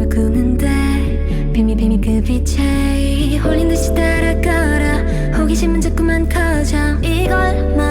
꿈을 꾸는데 비밀비밀 그 빛에 홀린 듯이 따라가라 호기심은 자꾸만 커져 이걸 말